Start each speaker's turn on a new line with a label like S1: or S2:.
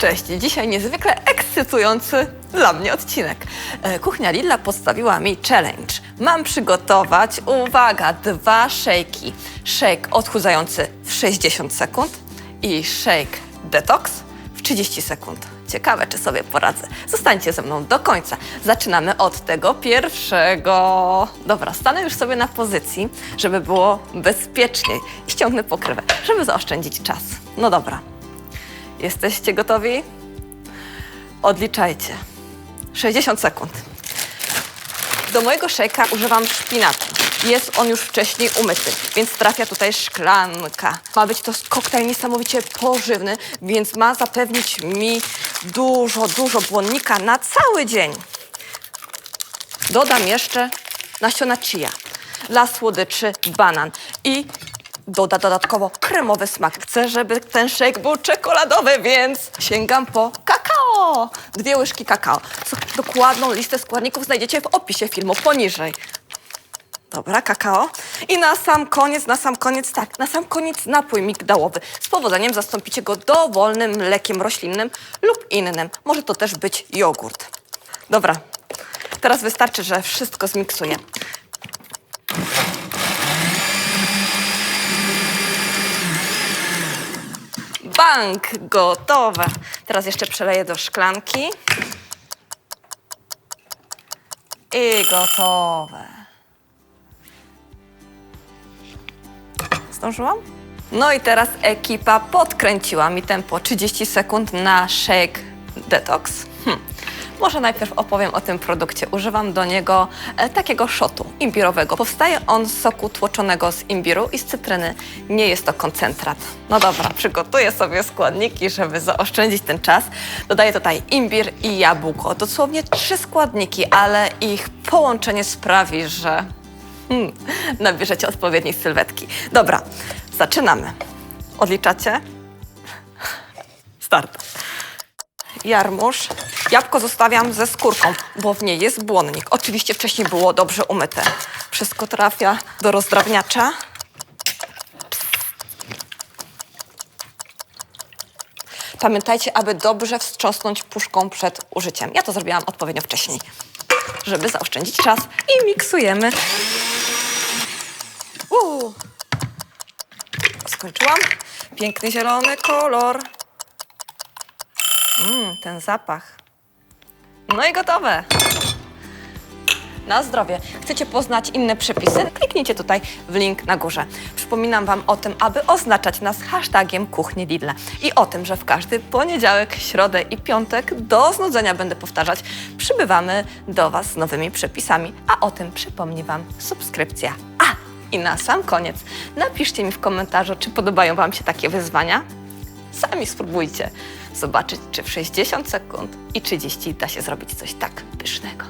S1: Cześć, dzisiaj niezwykle ekscytujący dla mnie odcinek. E, Kuchnia Lidla postawiła mi challenge. Mam przygotować, uwaga, dwa szejki. Shake odchudzający w 60 sekund i shake detox w 30 sekund. Ciekawe, czy sobie poradzę. Zostańcie ze mną do końca. Zaczynamy od tego pierwszego. Dobra, stanę już sobie na pozycji, żeby było bezpieczniej i ściągnę pokrywę, żeby zaoszczędzić czas. No dobra. Jesteście gotowi? Odliczajcie. 60 sekund. Do mojego szejka używam szpinaku. Jest on już wcześniej umyty, więc trafia tutaj szklanka. Ma być to koktajl niesamowicie pożywny, więc ma zapewnić mi dużo, dużo błonnika na cały dzień. Dodam jeszcze nasiona chia, dla słodyczy banan i doda dodatkowo kremowy smak. Chcę, żeby ten shake był czekoladowy, więc sięgam po kakao. Dwie łyżki kakao. Dokładną listę składników znajdziecie w opisie filmu poniżej. Dobra, kakao. I na sam koniec, na sam koniec, tak, na sam koniec napój migdałowy. Z powodzeniem zastąpicie go dowolnym mlekiem roślinnym lub innym. Może to też być jogurt. Dobra, teraz wystarczy, że wszystko zmiksuję. Bank, gotowe. Teraz jeszcze przeleję do szklanki. I gotowe. Zdążyłam? No i teraz ekipa podkręciła mi tempo 30 sekund na Shake Detox. Hm. Może najpierw opowiem o tym produkcie. Używam do niego e, takiego szotu imbirowego. Powstaje on z soku tłoczonego z imbiru i z cytryny. Nie jest to koncentrat. No dobra, przygotuję sobie składniki, żeby zaoszczędzić ten czas. Dodaję tutaj imbir i jabłko. Dosłownie trzy składniki, ale ich połączenie sprawi, że Hmm, nabierzecie odpowiedniej sylwetki. Dobra, zaczynamy. Odliczacie? Start. Jarmuż. Jabłko zostawiam ze skórką, bo w niej jest błonnik. Oczywiście wcześniej było dobrze umyte. Wszystko trafia do rozdrabniacza. Pamiętajcie, aby dobrze wstrząsnąć puszką przed użyciem. Ja to zrobiłam odpowiednio wcześniej, żeby zaoszczędzić czas. I miksujemy. Uuu. Skończyłam. Piękny zielony kolor. Mmm, ten zapach. No i gotowe. Na zdrowie. Chcecie poznać inne przepisy? Kliknijcie tutaj w link na górze. Przypominam Wam o tym, aby oznaczać nas hashtagiem Kuchni Lidla i o tym, że w każdy poniedziałek, środę i piątek do znudzenia będę powtarzać, przybywamy do Was z nowymi przepisami, a o tym przypomni Wam subskrypcja. A i na sam koniec napiszcie mi w komentarzu, czy podobają Wam się takie wyzwania. Sami spróbujcie zobaczyć, czy w 60 sekund i 30 da się zrobić coś tak pysznego.